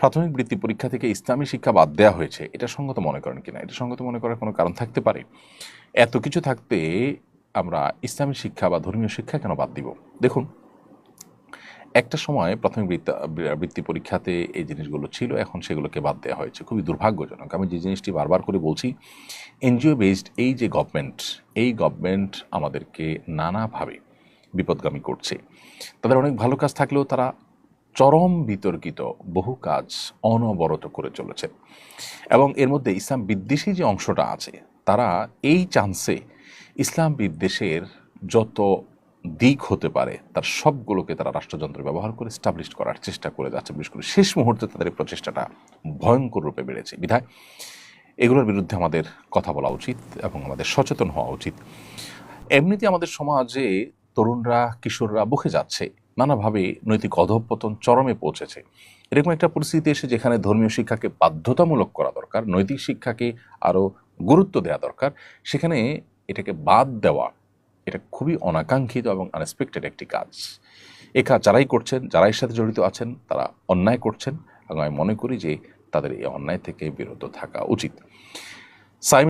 প্রাথমিক বৃত্তি পরীক্ষা থেকে ইসলামী শিক্ষা বাদ দেওয়া হয়েছে। এটা সঙ্গত মনে করেন কিনা? এটা সঙ্গত মনে করার কোনো কারণ থাকতে পারে? এত কিছু থাকতে আমরা ইসলামী শিক্ষা বা ধর্মীয় শিক্ষা কেন বাদ দিব? দেখুন, একটা সময় প্রাথমিক বৃত্তি পরীক্ষাতে এই জিনিসগুলো ছিল, এখন সেগুলোকে বাদ দেওয়া হয়েছে। খুবই দুর্ভাগ্যজনক। আমি যে জিনিসটি বারবার করে বলছি এনজিও বেসড এই যে গভর্নমেন্ট এই গভর্নমেন্ট আমাদেরকে নানাভাবে বিপদগামী করছে। তাদের অনেক ভালো কাজ থাকলেও তারা চরম বিতর্কিত বহু কাজ অনবরত করে চলেছে। এবং এর মধ্যে ইসলাম বিদ্বেষী যে অংশটা আছে, তারা এই চান্সে ইসলাম বিদ্বেষের যত দিক হতে পারে, তার সবগুলোকে তারা রাষ্ট্রযন্ত্র ব্যবহার করে স্টাবলিশ করার চেষ্টা করে যাচ্ছে। বিশেষ করে শেষ মুহূর্তে তাদের প্রচেষ্টাটা ভয়ঙ্কর রূপে বেড়েছে। বিধায়, এগুলোর বিরুদ্ধে আমাদের কথা বলা উচিত এবং আমাদের সচেতন হওয়া উচিত। এমনিতে আমাদের সমাজে তরুণরা, কিশোররা বুকে যাচ্ছে। নানাভাবে নৈতিক অধঃপতন চরমে পৌঁছেছে। এরকম একটা পরিস্থিতি এসে যেখানে ধর্মীয় শিক্ষাকে বাধ্যতামূলক করা দরকার, নৈতিক শিক্ষাকে আরও গুরুত্ব দেওয়া দরকার, সেখানে এটাকে বাদ দেওয়া, এটা খুবই অনাকাঙ্ক্ষিত এবং আনএক্সপেক্টেড একটি কাজ। এ কাজ যারাই করছেন যারা এর সাথে জড়িত আছেন, তারা অন্যায় করছেন এবং আমি মনে করি যে তাদের এই অন্যায় থেকে বিরত থাকা উচিত। সাইমন